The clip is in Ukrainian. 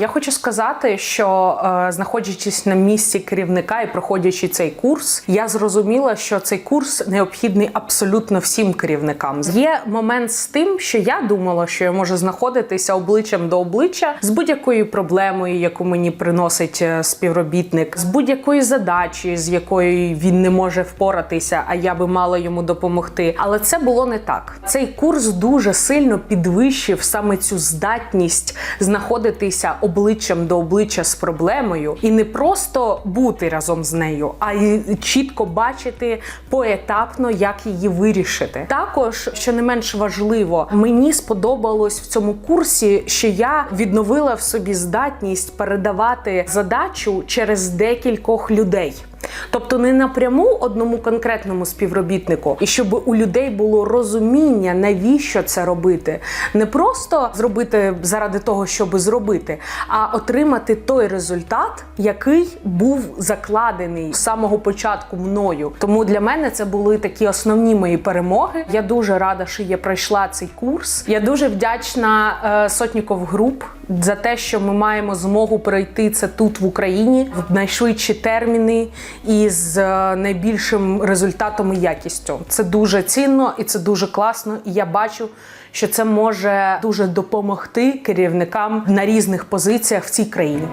Я хочу сказати, що е, знаходячись на місці керівника і проходячи цей курс, я зрозуміла, що цей курс необхідний абсолютно всім керівникам. Є момент з тим, що я думала, що я можу знаходитися обличчям до обличчя з будь-якою проблемою, яку мені приносить е, співробітник, з будь-якою задачею, з якою він не може впоратися, а я би мала йому допомогти. Але це було не так. Цей курс дуже сильно підвищив саме цю здатність знаходитися обличчям до обличчя з проблемою і не просто бути разом з нею, а й чітко бачити поетапно, як її вирішити. Також, що не менш важливо, мені сподобалось в цьому курсі, що я відновила в собі здатність передавати задачу через декількох людей. Тобто не напряму одному конкретному співробітнику, і щоб у людей було розуміння, навіщо це робити, не просто зробити заради того, щоб зробити, а отримати той результат, який був закладений з самого початку мною. Тому для мене це були такі основні мої перемоги. Я дуже рада, що я пройшла цей курс. Я дуже вдячна е, Сотніков груп за те, що ми маємо змогу пройти це тут в Україні в найшвидші терміни і з е, найбільшим результатом і якістю. Це дуже цінно і це дуже класно. І я бачу, що це може дуже допомогти керівникам на різних позиціях в цій країні.